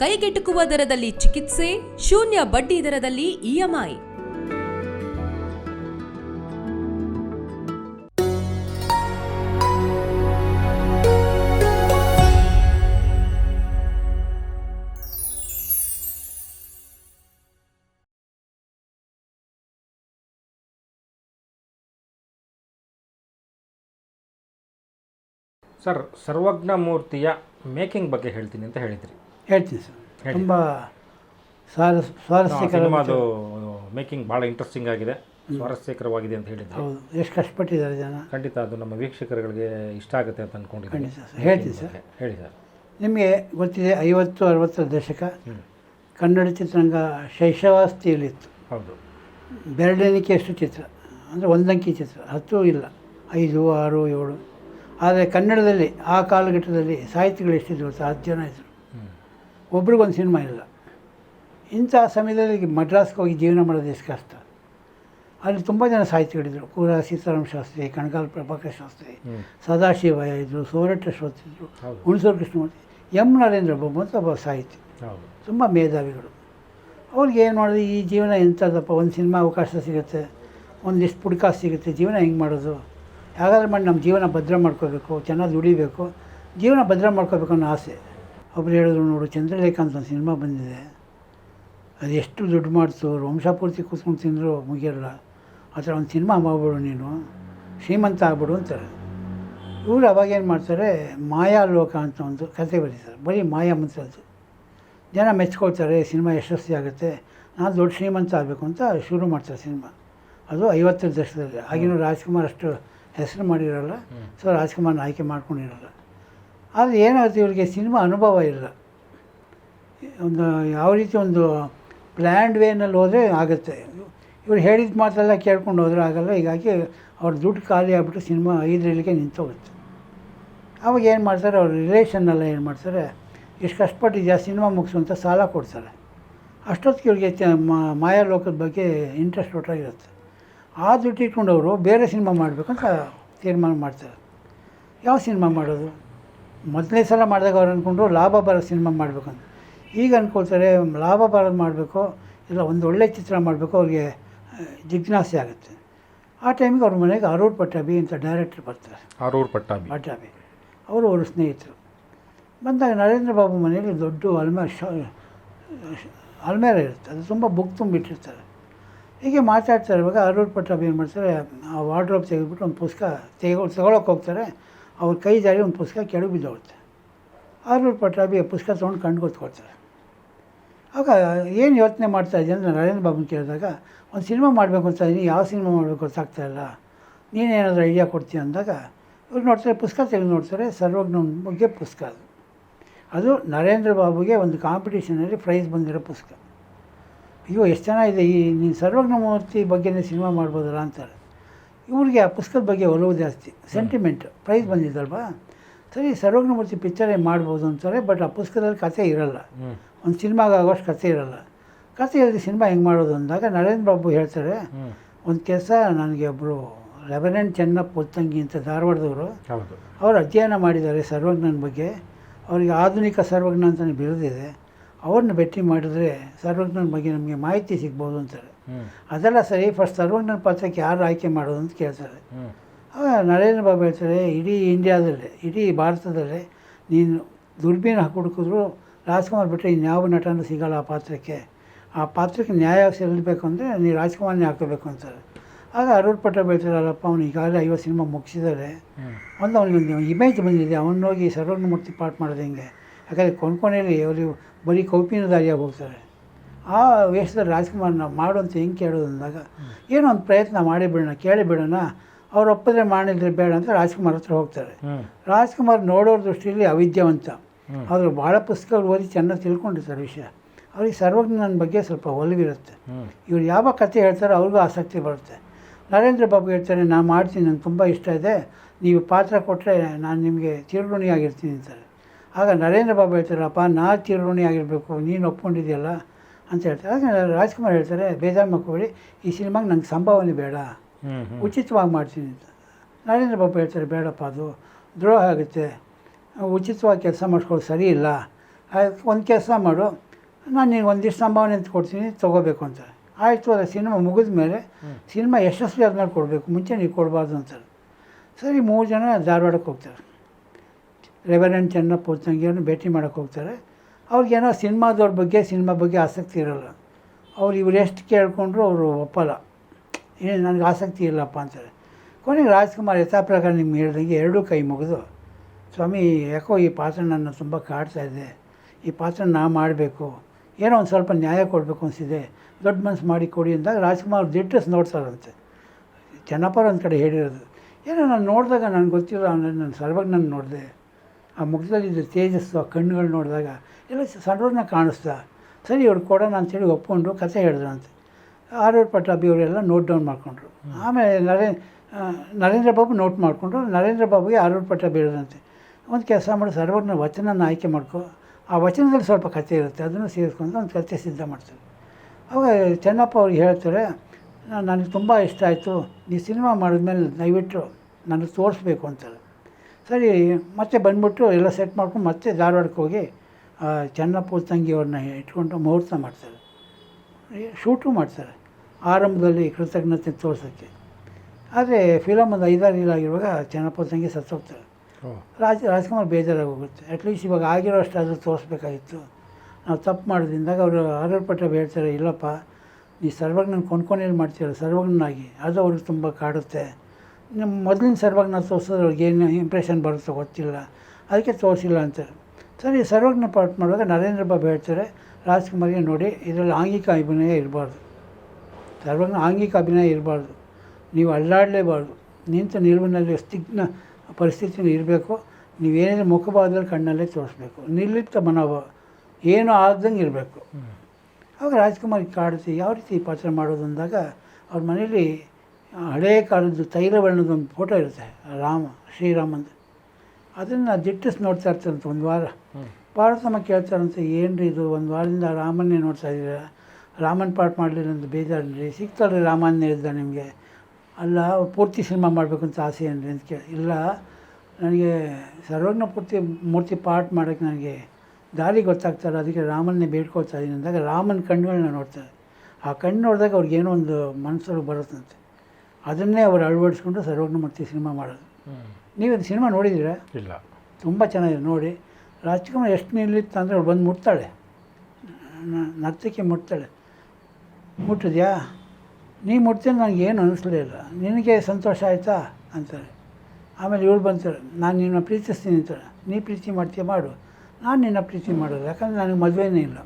ಕೈಗೆಟುಕುವ ದರದಲ್ಲಿ ಚಿಕಿತ್ಸೆ, ಶೂನ್ಯ ಬಡ್ಡಿ ದರದಲ್ಲಿ ಇಎಂಐ ಸರ್ ಸರ್ವಜ್ಞ ಮೂರ್ತಿಯ ಮೇಕಿಂಗ್ ಬಗ್ಗೆ ಹೇಳ್ತೀನಿ ಅಂತ ಹೇಳಿದ್ರಿ. ಹೇಳ್ತೀನಿ ಸರ್. ಹೇಳಿ. ತುಂಬ ಸ್ವಾರಸ್ ಸ್ವಾರಸ್ಯಕರ ಸಿನಿಮಾದು ಮೇಕಿಂಗ್ ಭಾಳ ಇಂಟ್ರೆಸ್ಟಿಂಗ್ ಆಗಿದೆ. ಸ್ವಾರಸ್ಯಕರವಾಗಿದೆ ಅಂತ ಹೇಳಿದ್ರು ಹೌದು. ಎಷ್ಟು ಕಷ್ಟಪಟ್ಟಿದ್ದಾರೆ ಜನ. ಖಂಡಿತ ಅದು ನಮ್ಮ ವೀಕ್ಷಕರುಗಳಿಗೆ ಇಷ್ಟ ಆಗುತ್ತೆ ಅಂತ ಅಂದ್ಕೊಂಡಿದ್ದೀನಿ ಖಂಡಿತ ಸರ್. ಹೇಳ್ತೀನಿ ಸರ್. ಹೇಳಿ ಸರ್. ನಿಮಗೆ ಗೊತ್ತಿದೆ ಐವತ್ತು ಅರವತ್ತರ ದಶಕ ಕನ್ನಡ ಚಿತ್ರರಂಗ ಶೈಶವಾಸ್ತಿಯಲ್ಲಿತ್ತು ಹೌದು. ಬೆರಳೆಣಿಕೆಯಷ್ಟು ಚಿತ್ರ? ಅಂದರೆ ಒಂದಂಕಿ ಚಿತ್ರ. ಹತ್ತು ಇಲ್ಲ. ಐದು ಆರು ಏಳು. ಆದರೆ ಕನ್ನಡದಲ್ಲಿ ಆ ಕಾಲಘಟ್ಟದಲ್ಲಿ ಸಾಹಿತಿಗಳು ಎಷ್ಟಿದ್ರು? ಹತ್ತು ಜನ ಇದ್ದರು ಒಬ್ರಿಗೊಂದು ಸಿನಿಮಾ ಇಲ್ಲ. ಇಂಥ ಸಮಯದಲ್ಲಿ ಮಡ್ರಾಸ್ಗೆ ಹೋಗಿ ಜೀವನ ಮಾಡೋದು ಎಷ್ಟು ಕಷ್ಟ. ಅಲ್ಲಿ ತುಂಬ ಜನ ಸಾಹಿತಿಗಳಿದ್ದರು ಕೂರ ಸೀತಾರಾಮ ಶಾಸ್ತ್ರಿ ಕಣಗಾಲ್ ಪ್ರಭಾಕರ್ ಶಾಸ್ತ್ರಿ ಸದಾಶಿವಯ್ಯ ಇದ್ದರು ಸೋರಟ್ಟ ಶ್ರೋತಿದ್ರು. ಹುಣಸೂರು ಕೃಷ್ಣಮೂರ್ತಿ ಎಂ ನರೇಂದ್ರ ಬಾಬು ಅಂತ ಒಬ್ಬ ಸಾಹಿತಿ. ತುಂಬ ಮೇಧಾವಿಗಳು. ಅವ್ರಿಗೆ ಏನು ಮಾಡೋದು? ಈ ಜೀವನ ಎಂಥದ್ದಪ್ಪ ಒಂದು ಸಿನಿಮಾ ಅವಕಾಶ ಸಿಗುತ್ತೆ. ಒಂದಿಷ್ಟು ಪುಡ್ಕಾಸ್ ಸಿಗುತ್ತೆ. ಜೀವನ ಹೆಂಗೆ ಮಾಡೋದು? ಯಾವ್ದಾದ್ರು ಮಾಡಿ ನಮ್ಮ ಜೀವನ ಭದ್ರ ಮಾಡ್ಕೋಬೇಕು ಚೆನ್ನಾಗಿ ದುಡಿಬೇಕು. ಜೀವನ ಭದ್ರ ಮಾಡ್ಕೋಬೇಕು ಅನ್ನೋ ಆಸೆ. ಒಬ್ರು ಹೇಳಿದ್ರು ನೋಡು ಚಂದ್ರಲೇಖ ಅಂತ ಒಂದು ಸಿನಿಮಾ ಬಂದಿದೆ. ಅದು ಎಷ್ಟು ದುಡ್ಡು ಮಾಡ್ತು ಅವ್ರು ವಂಶಪೂರ್ತಿ ಕೂತ್ಕೊಂಡು ತಿಂದರು ಮುಗಿಯೋಲ್ಲ. ಆ ಥರ ಒಂದು ಸಿನಿಮಾ ಮಾಡ್ಬಿಡು ನೀನು ಶ್ರೀಮಂತ ಆಗ್ಬಿಡು ಅಂತಾರೆ. ಇವರು ಅವಾಗೇನು ಮಾಡ್ತಾರೆ ಮಾಯಾಲೋಕ ಅಂತ ಒಂದು ಕತೆ ಬರೀತಾರೆ. ಬರೀ ಮಾಯಾ ಮಂತ್ರದ್ದು ಜನ ಮೆಚ್ಕೊಳ್ತಾರೆ ಸಿನಿಮಾ ಯಶಸ್ವಿ ಆಗುತ್ತೆ ನಾನು ದೊಡ್ಡ ಶ್ರೀಮಂತ ಆಗಬೇಕು ಅಂತ ಶುರು ಮಾಡ್ತಾರೆ ಸಿನಿಮಾ. ಅದು ಐವತ್ತರ ದಶಕದಲ್ಲಿ ಆಗಿನ ರಾಜ್ಕುಮಾರ್ ಅಷ್ಟು ಹೆಸರು ಮಾಡಿರೋಲ್ಲ ಸೊ ರಾಜ್ಕುಮಾರ್ನ ಆಯ್ಕೆ ಮಾಡ್ಕೊಂಡಿರಲ್ಲ. ಆದರೆ ಏನಾಗುತ್ತೆ ಇವರಿಗೆ ಸಿನಿಮಾ ಅನುಭವ ಇಲ್ಲ. ಒಂದು ಯಾವ ರೀತಿ ಒಂದು ಪ್ಲ್ಯಾಂಡ್ ವೇನಲ್ಲಿ ಹೋದರೆ ಆಗುತ್ತೆ. ಇವ್ರು ಹೇಳಿದ ಮಾತೆಲ್ಲ ಕೇಳ್ಕೊಂಡು ಹೋದ್ರೆ ಆಗಲ್ಲ, ಹೀಗಾಗಿ ಅವ್ರ ದುಡ್ಡು ಖಾಲಿ ಆಗಿಬಿಟ್ಟು ಸಿನಿಮಾ ಐದರಲ್ಲಿಗೆ ನಿಂತೋಗುತ್ತೆ. ಅವಾಗ ಏನು ಮಾಡ್ತಾರೆ, ಅವ್ರ ರಿಲೇಷನ್ನೆಲ್ಲ ಏನು ಮಾಡ್ತಾರೆ ಎಷ್ಟು ಕಷ್ಟಪಟ್ಟಿದ್ಯಾ ಸಿನಿಮಾ ಮುಗಿಸು ಅಂತ ಸಾಲ ಕೊಡ್ತಾರೆ. ಅಷ್ಟೊತ್ತಿಗೆ ಇವ್ರಿಗೆ ಚ- ಮಾ- ಮಾಯಾಲೋಕದ ಬಗ್ಗೆ ಇಂಟ್ರೆಸ್ಟ್ ಒಟ್ಟಾಗಿರುತ್ತೆ. ಆ ದುಡ್ಡು ಇಟ್ಕೊಂಡು ಅವರು ಬೇರೆ ಸಿನಿಮಾ ಮಾಡಬೇಕಂತ ತೀರ್ಮಾನ ಮಾಡ್ತಾರೆ. ಯಾವ ಸಿನಿಮಾ ಮಾಡೋದು? ಮೊದಲನೇ ಸಲ ಮಾಡಿದಾಗ ಅವ್ರು ಅಂದ್ಕೊಂಡ್ರು ಲಾಭ ಬರೋ ಸಿನಿಮಾ ಮಾಡಬೇಕಂತ. ಈಗ ಅಂದ್ಕೊಳ್ತಾರೆ ಲಾಭ ಬರೋದು ಮಾಡಬೇಕು ಇಲ್ಲ ಒಂದು ಒಳ್ಳೆಯ ಚಿತ್ರ ಮಾಡಬೇಕು ಅವ್ರಿಗೆ ಜಿಜ್ಞಾಸೆ ಆಗುತ್ತೆ. ಆ ಟೈಮಿಗೆ ಅವ್ರ ಮನೆಗೆ ಅರೂರ್ ಪಟ್ಟಾಭಿ ಅಂತ ಡೈರೆಕ್ಟ್ರ್ ಬರ್ತಾರೆ. ಅರೂರ್ ಪಟ್ಟಾಭಿ. ಪಟ್ಟಾಭಿ. ಅವರು ಅವ್ರ ಸ್ನೇಹಿತರು. ಬಂದಾಗ ನರೇಂದ್ರ ಬಾಬು ಮನೆಯಲ್ಲಿ ದೊಡ್ಡ ಅಲ್ಮೇರ ಶ ಅಲ್ಮೇರ ಇರುತ್ತೆ. ಅದು ತುಂಬ ಬುಕ್ ತುಂಬಿಟ್ಟಿರ್ತಾರೆ. ಹೀಗೆ ಮಾತಾಡ್ತಾ ಇರುವಾಗ ಅರೂರ್ ಪಟ್ಟಾಭಿ ಏನು ಮಾಡ್ತಾರೆ ಆ ವಾರ್ಡ್ರೋಬ್ ತೆಗೆದುಬಿಟ್ಟು ಒಂದು ಪುಸ್ತಕ ತೆಗೋ ತಗೊಳಕ್ಕೆ ಹೋಗ್ತಾರೆ. ಅವ್ರ ಕೈ ಜಾರಿ ಒಂದು ಪುಸ್ತಕ ಕೆಳಗೆ ಬಿದ್ದೋಗುತ್ತೆ. ಆರ್ನೂರು ಪಟ್ಟಾಭಿ ಆ ಪುಸ್ತಕ ತೊಗೊಂಡು ಕಣ್ಣು ಗೊತ್ಕೊಳ್ತಾರೆ ಆಗ ಏನು ಯೋಚನೆ ಮಾಡ್ತಾ ಇದ್ದೀನಿ ಅಂತ ನರೇಂದ್ರ ಬಾಬುನ ಕೇಳಿದಾಗ, ಒಂದು ಸಿನಿಮಾ ಮಾಡಬೇಕು ಅಂತ ಇದ್ದೀನಿ, ಯಾವ ಸಿನಿಮಾ ಮಾಡಬೇಕು ಗೊತ್ತಾಗ್ತಾ ಇಲ್ಲ ನೀನೇನಾದರೂ ಐಡಿಯಾ ಕೊಡ್ತೀಯ? ಅಂದಾಗ, ಇವ್ರು ನೋಡ್ತಾರೆ, ಪುಸ್ತಕ ತೆಗೆದು ನೋಡ್ತಾರೆ ಸರ್ವಜ್ಞ ಬಗ್ಗೆ ಪುಸ್ತಕ ಅದು. ಅದು ನರೇಂದ್ರ ಬಾಬುಗೆ ಒಂದು ಕಾಂಪಿಟೇಷನಲ್ಲಿ ಪ್ರೈಸ್ ಬಂದಿರೋ ಪುಸ್ತಕ. ಅಯ್ಯೋ, ಎಷ್ಟು ಚೆನ್ನಾಗಿದೆ ಈ ನೀನು ಸರ್ವಜ್ಞ ಮೂರ್ತಿ ಬಗ್ಗೆನೇ ಸಿನಿಮಾ ಮಾಡ್ಬೋದಲ್ಲ ಅಂತಾರೆ. ಇವ್ರಿಗೆ ಆ ಪುಸ್ತಕದ ಬಗ್ಗೆ ಒಲವು ಜಾಸ್ತಿ ಸೆಂಟಿಮೆಂಟ್ ಪ್ರೈಸ್ ಬಂದಿದ್ದಲ್ವಾ ಸರಿ ಸರ್ವಜ್ಞಮೂರ್ತಿ ಪಿಕ್ಚರೇ ಮಾಡ್ಬೋದು ಅಂತಾರೆ ಬಟ್ ಆ ಪುಸ್ತಕದಲ್ಲಿ ಕಥೆ ಇರಲ್ಲ. ಒಂದು ಸಿನಿಮಾಗೆ ಆಗೋಷ್ಟು ಕಥೆ ಇರಲ್ಲ. ಕಥೆ ಇಲ್ಲದೆ ಸಿನಿಮಾ ಹೆಂಗೆ ಮಾಡೋದು ಅಂದಾಗ ನರೇಂದ್ರ ಬಾಬು ಹೇಳ್ತಾರೆ ಒಂದು ಕೆಲಸ ನನಗೆ ಒಬ್ಬರು ಲೆಬನೆಂಟ್ ಚೆನ್ನಪ್ಪ ಪುತ್ತಂಗಿ ಅಂತ ಧಾರವಾಡದವರು ಅವರು ಅಧ್ಯಯನ ಮಾಡಿದ್ದಾರೆ ಸರ್ವಜ್ಞನ ಬಗ್ಗೆ. ಅವರಿಗೆ ಆಧುನಿಕ ಸರ್ವಜ್ಞ ಅಂತಲೇ ಬಿರುದಿದೆ. ಅವ್ರನ್ನ ಭೇಟಿ ಮಾಡಿದ್ರೆ ಸರ್ವಜ್ಞನ ಬಗ್ಗೆ ನಮಗೆ ಮಾಹಿತಿ ಸಿಗ್ಬೋದು ಅಂತಾರೆ. ಅದೆಲ್ಲ ಸರಿ ಫಸ್ಟ್ ಸರ್ವಣ್ಣನ ಪಾತ್ರಕ್ಕೆ ಯಾರು ಆಯ್ಕೆ ಮಾಡೋದು ಅಂತ ಕೇಳ್ತಾರೆ. ನರೇಂದ್ರ ಬಾಬು ಹೇಳ್ತಾರೆ ಇಡೀ ಇಂಡಿಯಾದಲ್ಲೇ ಇಡೀ ಭಾರತದಲ್ಲೇ ನೀನು ದುರ್ಬೀನು ಹುಡುಕಿದ್ರು ರಾಜ್ಕುಮಾರ್ ಬಿಟ್ಟರೆ ಇನ್ಯಾವ ನಟನೂ ಸಿಗಲ್ಲ ಆ ಪಾತ್ರಕ್ಕೆ. ಆ ಪಾತ್ರಕ್ಕೆ ನ್ಯಾಯ ಸೆಲ್ಲಬೇಕು ಅಂದರೆ ನೀವು ರಾಜ್ಕುಮಾರ್ನೇ ಹಾಕೋಬೇಕು ಅಂತಾರೆ. ಆಗ ಅರುಣ್ ಪಟ್ಟ ಹೇಳ್ತಾರಲ್ಲಪ್ಪ ಅವ್ನು ಈಗಾಗಲೇ ಐವತ್ತು ಸಿನಿಮಾ ಮುಗಿಸಿದ್ದಾರೆ ಒಂದು ಅವನಿಗೆ ಒಂದು ಇಮೇಜ್ ಬಂದಿದೆ ಅವನೋಗಿ ಸರ್ವಣ್ಣ ಮೂರ್ತಿ ಪಾಠ ಮಾಡೋದು ಹೆಂಗೆ? ಯಾಕಂದರೆ ಕೊಂಡ್ಕೊನೆಯಲ್ಲಿ ಅವರು ಬರೀ ಕೌಪಿನದಾರಿಯಾಗಿ ಹೋಗ್ತಾರೆ ಆ ವೇಷದಲ್ಲಿ ರಾಜ್ಕುಮಾರ್ ಅಂತ ಹೆಂಗೆ ಕೇಳೋದು ಅಂದಾಗ ಏನೋ ಒಂದು ಪ್ರಯತ್ನ ಮಾಡಿ ಬಿಡೋಣ ಕೇಳಿ ಬಿಡೋಣ ಅವ್ರು ಒಪ್ಪಿದ್ರೆ ಮಾಡಿದ್ರೆ ಬೇಡ ಅಂತ ರಾಜ್ಕುಮಾರ್ ಹತ್ರ ಹೋಗ್ತಾರೆ. ರಾಜ್ಕುಮಾರ್ ನೋಡೋರ ದೃಷ್ಟಿಯಲ್ಲಿ ಅವಿದ್ಯಾವಂತ. ಅವರು ಭಾಳ ಪುಸ್ತಕಗಳು ಓದಿ ಚೆನ್ನಾಗಿ ತಿಳ್ಕೊಂಡಿರ್ತಾರೆ ವಿಷಯ. ಅವ್ರಿಗೆ ಸರ್ವಜ್ಞನ ಬಗ್ಗೆ ಸ್ವಲ್ಪ ಒಲವಿರುತ್ತೆ. ಇವ್ರು ಯಾವ ಕತೆ ಹೇಳ್ತಾರೋ ಅವ್ರಿಗೂ ಆಸಕ್ತಿ ಬರುತ್ತೆ. ನರೇಂದ್ರ ಬಾಬು ಹೇಳ್ತಾರೆ ನಾನು ಮಾಡ್ತೀನಿ ನನಗೆ ತುಂಬ ಇಷ್ಟ ಇದೆ. ನೀವು ಪಾತ್ರ ಕೊಟ್ಟರೆ ನಾನು ನಿಮಗೆ ಚಿರಋಣಿ ಆಗಿರ್ತೀನಿ ಅಂತಾರೆ. ಆಗ ನರೇಂದ್ರ ಬಾಬು ಹೇಳ್ತಾರಪ್ಪ ನಾ ತಿರುಗುಣಿ ಆಗಿರಬೇಕು ನೀನು ಒಪ್ಕೊಂಡಿದೆಯಲ್ಲ ಅಂತ ಹೇಳ್ತಾರೆ. ಆದರೆ ರಾಜ್ಕುಮಾರ್ ಹೇಳ್ತಾರೆ ಬೇಜಾರು ಮಾಡ್ಕೊಬೇಡಿ ಈ ಸಿನಿಮಾಗೆ ನಂಗೆ ಸಂಭಾವನೆ ಬೇಡ. ಉಚಿತವಾಗಿ ಮಾಡ್ತೀನಿ ಅಂತ. ನರೇಂದ್ರ ಬಾಬು ಹೇಳ್ತಾರೆ ಬೇಡಪ್ಪ ಅದು ದ್ರೋಹ ಆಗುತ್ತೆ. ಉಚಿತವಾಗಿ ಕೆಲಸ ಮಾಡಿಸ್ಕೊಳ್ಳೋದು ಸರಿ ಇಲ್ಲ. ಒಂದು ಕೆಲಸ ಮಾಡು. ನಾನು ನಿನಗೆ ಒಂದಿಷ್ಟು ಸಂಭಾವನೆ ಅಂತ ಕೊಡ್ತೀನಿ ತೊಗೋಬೇಕು ಅಂತ. ಆಯಿತು ಅದು ಸಿನಿಮಾ ಮುಗಿದ ಮೇಲೆ ಸಿನಿಮಾ ಯಶಸ್ವಿ ಆದ್ಮೇಲೆ ಕೊಡಬೇಕು. ಮುಂಚೆ ನೀವು ಕೊಡಬಾರ್ದು ಅಂತಾರೆ. ಸರಿ ಮೂರು ಜನ ಧಾರವಾಡಕ್ಕೆ ಹೋಗ್ತಾರೆ. ರೆವರೆಂಟ್ ಚೆನ್ನಪ್ಪ ತಂಗಿಯನ್ನು ಭೇಟಿ ಮಾಡೋಕ್ಕೆ ಹೋಗ್ತಾರೆ. ಅವ್ರಿಗೇನೋ ಸಿನಿಮಾದವ್ರ ಬಗ್ಗೆ, ಸಿನಿಮಾ ಬಗ್ಗೆ ಆಸಕ್ತಿ ಇರೋಲ್ಲ. ಅವ್ರು ಇವ್ರು ಎಷ್ಟು ಕೇಳಿಕೊಂಡ್ರು ಅವರು ಒಪ್ಪಲ್ಲ. ಏನು ನನಗೆ ಆಸಕ್ತಿ ಇಲ್ಲಪ್ಪ ಅಂತಾರೆ. ಕೊನೆಗೆ ರಾಜ್ಕುಮಾರ್ ಯಥಾಪ್ರಕಾರ ನಿಮ್ಗೆ ಹೇಳ್ದಂಗೆ ಎರಡೂ ಕೈ ಮುಗಿದು, ಸ್ವಾಮಿ, ಯಾಕೋ ಈ ಪಾತ್ರ ನನ್ನ ತುಂಬ ಕಾಡ್ತಾ ಇದೆ. ಈ ಪಾತ್ರ ನಾ ಮಾಡಬೇಕು. ಏನೋ ಒಂದು ಸ್ವಲ್ಪ ನ್ಯಾಯ ಕೊಡಬೇಕು ಅನಿಸಿದೆ. ದೊಡ್ಡ ಮನಸ್ಸು ಮಾಡಿ ಕೊಡಿ ಅಂದಾಗ ರಾಜ್ಕುಮಾರ್ ದಿಟ್ಟಸ್ ನೋಡ್ತಾರಂತೆ ಚೆನ್ನಪ್ಪರ ಒಂದು ಕಡೆ ಹೇಳಿರೋದು. ಏನೋ ನಾನು ನೋಡಿದಾಗ ನನಗೆ ಗೊತ್ತಿಲ್ಲ, ಅಂದರೆ ನಾನು ಸರ್ವಜ್ಞನ ನೋಡಿದೆ. ಆ ಮುಖದಲ್ಲಿದ್ದ ತೇಜಸ್ಸು, ಆ ಕಣ್ಣುಗಳು ನೋಡಿದಾಗ, ಎಲ್ಲ ಸಣ್ಣವ್ರನ್ನ ಕಾಣಿಸ್ತಾ. ಸರಿ ಇವ್ರು ಕೊಡೋಣ ಅಂತೇಳಿ ಒಪ್ಕೊಂಡು ಕತೆ ಹೇಳಿದ್ರಂತೆ ಆರ್ ಪಟ್ಟಾಭಿ ಅವರೆಲ್ಲ ನೋಟ್ ಡೌನ್ ಮಾಡಿಕೊಂಡ್ರು. ಆಮೇಲೆ ನರೇ ನರೇಂದ್ರ ಬಾಬು ನೋಟ್ ಮಾಡಿಕೊಂಡ್ರು. ನರೇಂದ್ರ ಬಾಬುಗೆ ಆರೂರು ಪಟ್ಟಾಭಿ ಹೇಳಿದ್ರಂತೆ ಒಂದು ಕೆಲಸ ಮಾಡಿ ಸರ್ವರ್ನ ವಚನನ ಆಯ್ಕೆ ಮಾಡ್ಕೊ. ಆ ವಚನದಲ್ಲಿ ಸ್ವಲ್ಪ ಕತೆ ಇರುತ್ತೆ, ಅದನ್ನು ಸೇರಿಸ್ಕೊಂಡು ಒಂದು ಕತೆ ಸಿದ್ಧ ಮಾಡ್ತಾರೆ. ಅವಾಗ ಚೆನ್ನಪ್ಪ ಅವ್ರಿಗೆ ಹೇಳ್ತಾರೆ ನನಗೆ ತುಂಬ ಇಷ್ಟ ಆಯಿತು. ನೀವು ಸಿನಿಮಾ ಮಾಡಿದ್ಮೇಲೆ ದಯವಿಟ್ಟು ನನಗೆ ತೋರಿಸ್ಬೇಕು ಅಂತಾರೆ. ಸರಿ ಮತ್ತೆ ಬಂದ್ಬಿಟ್ಟು ಎಲ್ಲ ಸೆಟ್ ಮಾಡ್ಕೊಂಡು ಮತ್ತೆ ಧಾರವಾಡಕ್ಕೆ ಹೋಗಿ ಚೆನ್ನಪ್ಪ ತಂಗಿಯವ್ರನ್ನ ಇಟ್ಕೊಂಡು ಮುಹೂರ್ತ ಮಾಡ್ತಾರೆ. ಶೂಟು ಮಾಡ್ತಾರೆ. ಆರಂಭದಲ್ಲಿ ಕೃತಜ್ಞತೆ ತೋರಿಸೋಕ್ಕೆ. ಆದರೆ ಫಿಲಮ್ ಒಂದು ಐದಾರು ಇಲ್ಲ ಆಗಿರುವಾಗ ಚೆನ್ನಪ್ಪ ತಂಗಿ ಸತ್ತೋಗ್ತಾರೆ. ರಾಜ್ ರಾಜ್ಕುಮಾರ್ ಬೇಜಾರಾಗಿ ಹೋಗುತ್ತೆ. ಅಟ್ಲೀಸ್ಟ್ ಇವಾಗ ಆಗಿರೋಷ್ಟಾದರೂ ತೋರಿಸ್ಬೇಕಾಗಿತ್ತು. ನಾವು ತಪ್ಪು ಮಾಡಿದಿಂದಾಗ ಅವರು ಆರ್ಡರ್ ಪಟ್ಟ ಹೇಳ್ತಾರೆ ಇಲ್ಲಪ್ಪ ನೀ ಸರ್ವಜ್ಞನ ಕೊಂಡ್ಕೊಂಡೇನು ಮಾಡ್ತೀರ ಸರ್ವಜ್ಞನಾಗಿ. ಅದು ಅವ್ರಿಗೆ ತುಂಬ ಕಾಡುತ್ತೆ. ನಿಮ್ಮ ಮೊದಲಿನ ಸರ್ವಜ್ಞ ತೋರಿಸಿದ್ರೆ ಅವ್ರಿಗೆ ಏನು ಇಂಪ್ರೆಷನ್ ಬರುತ್ತೋ ಗೊತ್ತಿಲ್ಲ. ಅದಕ್ಕೆ ತೋರಿಸಿಲ್ಲ ಅಂತಾರೆ ಸರಿ ಸರ್ವಜ್ಞ ಪಾಠ ಮಾಡುವಾಗ ನರೇಂದ್ರ ಬಾಬು ಹೇಳ್ತಾರೆ ರಾಜ್ಕುಮಾರ್ಗೆ ನೋಡಿ ಇದರಲ್ಲಿ ಆಂಗಿಕ ಅಭಿನಯ ಇರಬಾರ್ದು. ಸರ್ವಜ್ಞ ಆಂಗಿಕ ಅಭಿನಯ ಇರಬಾರ್ದು. ನೀವು ಅಲ್ಲಾಡಲೇಬಾರ್ದು. ನಿಂತ ನಿಲುವಿನಲ್ಲಿ ಸ್ತಿಗ್ನ ಪರಿಸ್ಥಿತಿನ ಇರಬೇಕು. ನೀವೇನಿದ್ರೆ ಮುಖಭಾಗದಲ್ಲಿ ಕಣ್ಣಲ್ಲೇ ತೋರಿಸ್ಬೇಕು. ನಿರ್ಲಿಪ್ತ ಮನೋಭಾವ. ಏನೂ ಆಗ್ದಂಗೆ ಇರಬೇಕು. ಆವಾಗ ರಾಜ್ಕುಮಾರ್ ಕಾಡುತ್ತೆ ಯಾವ ರೀತಿ ಪಾತ್ರ ಮಾಡೋದು ಅಂದಾಗ ಅವ್ರ ಮನೇಲಿ ಹಳೇ ಕಾಲದ್ದು ತೈಲ ಬಣ್ಣದ ಒಂದು ಫೋಟೋ ಇರುತ್ತೆ ರಾಮ ಶ್ರೀರಾಮಂದು. ಅದನ್ನು ದಿಟ್ಟಿಸಿ ನೋಡ್ತಾ ಇರ್ತಾರಂತೆ ಒಂದು ವಾರ. ಪಾರ್ವತಮ್ಮ ಕೇಳ್ತಾರಂತೆ ಏನು ರೀ ಇದು? ಒಂದು ವಾರದಿಂದ ರಾಮನ್ನೇ ನೋಡ್ತಾ ಇದ್ದೀರ? ರಾಮನ್ ಪಾಠ ಮಾಡಲಿಲ್ಲ ಅಂತ ಬೇಜಾರಲ್ರಿ? ಸಿಗ್ತಾರೆ ರಾಮನ್ನೇ ಇದ್ದ ನಿಮಗೆ? ಅಲ್ಲ ಪೂರ್ತಿ ಸಿನಿಮಾ ಮಾಡಬೇಕು ಅಂತ ಆಸೆ ಏನ್ರಿ ಅಂತ ಕೇಳಿ. ಇಲ್ಲ ನನಗೆ ಸರ್ವಜ್ಞ ಪೂರ್ತಿ ಮೂರ್ತಿ ಪಾಠ ಮಾಡೋಕ್ಕೆ ನನಗೆ ದಾರಿ ಗೊತ್ತಾಗ್ತಾರೆ ಅದಕ್ಕೆ ರಾಮನ್ನೇ ಬೇಡ್ಕೊಳ್ತಾ ಇದ್ದೀನಿ ಅಂದಾಗ ರಾಮನ ಕಣ್ಣುಗಳನ್ನ ನೋಡ್ತಾರೆ. ಆ ಕಣ್ಣು ನೋಡಿದಾಗ ಅವ್ರಿಗೇನೋ ಒಂದು ಮನಸ್ಸೊಳಗೆ ಬರುತ್ತಂತೆ. ಅದನ್ನೇ ಅವರು ಅಳವಡಿಸ್ಕೊಂಡು ಸರ್ವಜ್ಞ ಮೂರ್ತಿ ಸಿನಿಮಾ ಮಾಡೋದು. ನೀವು ಅದು ಸಿನಿಮಾ ನೋಡಿದ್ದೀರಾ? ಇಲ್ಲ. ತುಂಬ ಚೆನ್ನಾಗಿದೆ. ನೋಡಿ ರಾಜ್ಕುಮಾರ್ ಎಷ್ಟು ನಿಲ್ಲಿತ್ತು ಅಂದರೆ ಅವ್ಳು ಬಂದು ಮುಟ್ತಾಳೆ. ನರ್ತಕಿ ಮುಟ್ತಾಳೆ. ಮುಟ್ಟಿದ್ಯಾ? ನೀ ಮುಟ್ತೀನಿ ನನಗೆ ಏನು ಅನಿಸ್ಲೇ ಇಲ್ಲ. ನಿನಗೆ ಸಂತೋಷ ಆಯಿತಾ? ಅಂತಾರೆ. ಆಮೇಲೆ ಇವಳು ಬಂತಾರೆ ನಾನು ನಿನ್ನ ಪ್ರೀತಿಸ್ತೀನಿ ಅಂತಾರೆ. ನೀ ಪ್ರೀತಿ ಮಾಡ್ತೀಯ? ಮಾಡು. ನಾನು ನಿನ್ನ ಪ್ರೀತಿ ಮಾಡೋದು. ಯಾಕಂದರೆ ನನಗೆ ಮದುವೆನೇ ಇಲ್ಲ.